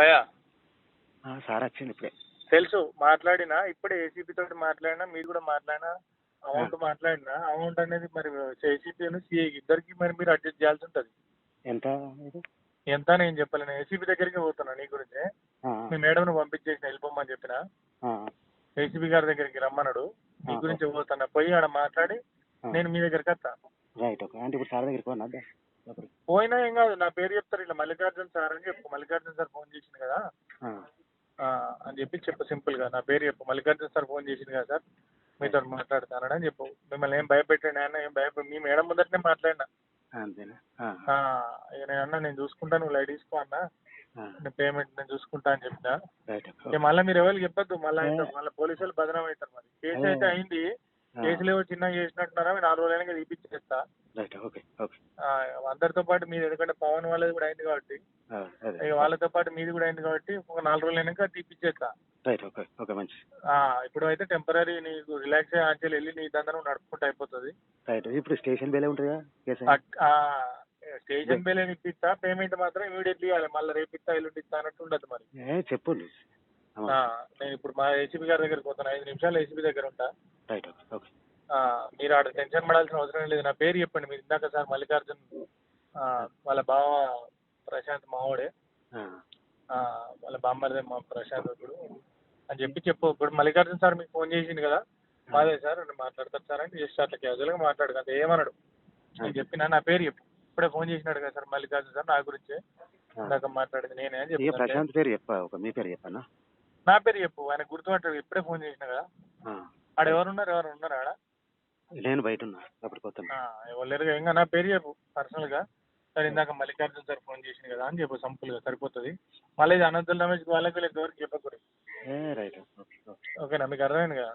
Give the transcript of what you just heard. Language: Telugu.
భయా సార్ వచ్చింది ఇప్పుడే. తెలుసు మాట్లాడినా ఇప్పుడే ఏసీపీ తోటి మాట్లాడినా మీరు కూడా మాట్లాడినా అమౌంట్ మాట్లాడినా అమౌంట్ అనేది మరి ఏసీపీ సిఐ ఇద్దరికి మరి మీరు అడ్జస్ట్ చేయాల్సి ఉంటుంది. ఎంత ఎంత నేను చెప్పలేను. ఏసీపీ దగ్గరికి పోతున్నా నీ గురించి. మీ మేడంను పంపించేసిన వెళ్ళిపోమని చెప్పిన. ఏసీపీ గారి దగ్గరికి రమ్మన్నాడు. నీ గురించి పోతున్నా. పోయి ఆడ మాట్లాడి. నేను మీ దగ్గరికి వస్తా రైట్ ఓకే. అంటే ఇప్పుడు సార్ దగ్గరికి. పోయినా ఏం కాదు నా పేరు చెప్తారు ఇట్లా మల్లికార్జున్ సార్ అని చెప్పు మల్లికార్జున్ సార్ ఫోన్ చేసింది కదా. అని చెప్పి చెప్పు సింపుల్గా నా పేరు చెప్పు మల్లికార్జున సార్ ఫోన్ చేసింది కదా సార్ మీతో మాట్లాడతానని అని చెప్పు. మిమ్మల్ని ఏం భయపెట్టండి ఆయన ఏం భయపె మీ మేడం ముందరనే మాట్లాడినా. నేను అన్నా నేను చూసుకుంటాను నువ్వు లైట్ తీసుకో అన్నా. నేను పేమెంట్ నేను చూసుకుంటా అని చెప్పిన. మళ్ళీ మీరు ఎవరికి చెప్పొద్దు మళ్ళీ మళ్ళీ పోలీసు వాళ్ళు బదనం అవుతారు మరి. కేసు అయితే అయింది. కేసులు ఏవో చిన్నగా చేసినట్టున్నారా? మీరు నాలుగు రోజులైనా తీపిచ్చేస్తా. Right okay okay. ఆ, అందరితో పాటు మీది ఎందుకంటే పవన్ వాళ్ళది కూడా అయింది కాబట్టి ఇక వాళ్ళతో పాటు మీది కూడా అయింది కాబట్టి ఒక నాలుగు రోజులు అయినాక తీపిచ్చేస్తా. రైట్ ఓకే ఓకే మంచి. ఆ, ఇప్పుడు అయితే టెంపరీ నీకు రిలాక్స్ ఆంచెలు వెళ్ళి నీ నువ్వు నడుపుకుంటూ అయిపోతుంది. రైట్ ఇప్పుడు స్టేషన్ బేలే ఉంటుందా? స్టేషన్ బిల్ ఇప్పిస్తా పేమెంట్ మాత్రం ఇమీడియట్లీ ఇవ్వాలి. మళ్ళీ రేపు ఇస్తా ఎల్లుండి ఇస్తా అన్నట్టు ఉండదు మరి. చెప్పు నేను ఇప్పుడు మా ఏసీబీ గారి దగ్గరికి పోతాను ఐదు నిమిషాలు ఏసీబీ దగ్గర ఉంటా. రైట్ ఓకే ఓకే మీరు ఆడ టెన్షన్ పడాల్సిన అవసరం లేదు. నా పేరు చెప్పండి. మీరు ఇందాక సార్ మల్లికార్జున్ వాళ్ళ బావ ప్రశాంత్ మావోడే. వాళ్ళ బామ్మర్దే మా ప్రశాంత్ ఇప్పుడు అని చెప్పి చెప్పు. ఇప్పుడు మల్లికార్జున్ సార్ మీకు ఫోన్ చేసింది కదా? మాదే సార్ నేను మాట్లాడతాను సార్ అంటే జస్ట్ అట్లా క్యాజువల్గా మాట్లాడు. అంతే ఏమన్నాడు నేను చెప్పిన నా పేరు చెప్పు. ఇప్పుడే ఫోన్ చేసినాడు కదా సార్ మల్లికార్జున్ సార్ నా గురించి. ఇందాక మాట్లాడింది నేనే అని చెప్పి ప్రశాంత్ పేరు చెప్పా ఒక మీ పేరు చెప్పానా? నా పేరు చెప్పు. ఆయన గుర్తుపట్టాడు ఇప్పుడే ఫోన్ చేసిన కదా. ఆడ ఎవరున్నారు ఎవరు ఉన్నారు ఆడ? నేను బయట ఉన్నా అప్పుడు ఆ, ఎవరు లేరుగా. ఇంకా నా పేరు చెప్పు పర్సనల్గా సార్ ఇందాక మల్లికార్జున్ సార్ ఫోన్ చేసింది కదా అని చెప్పు సింపుల్గా సరిపోతుంది. మళ్ళీ ఇది అనంతల్ రమేష్ వాళ్ళకి వీళ్ళకి ఎవరికి చెప్పకూడదు. రైట్. Okay okay. ఓకేనా? మీకు అర్థమైంది కదా?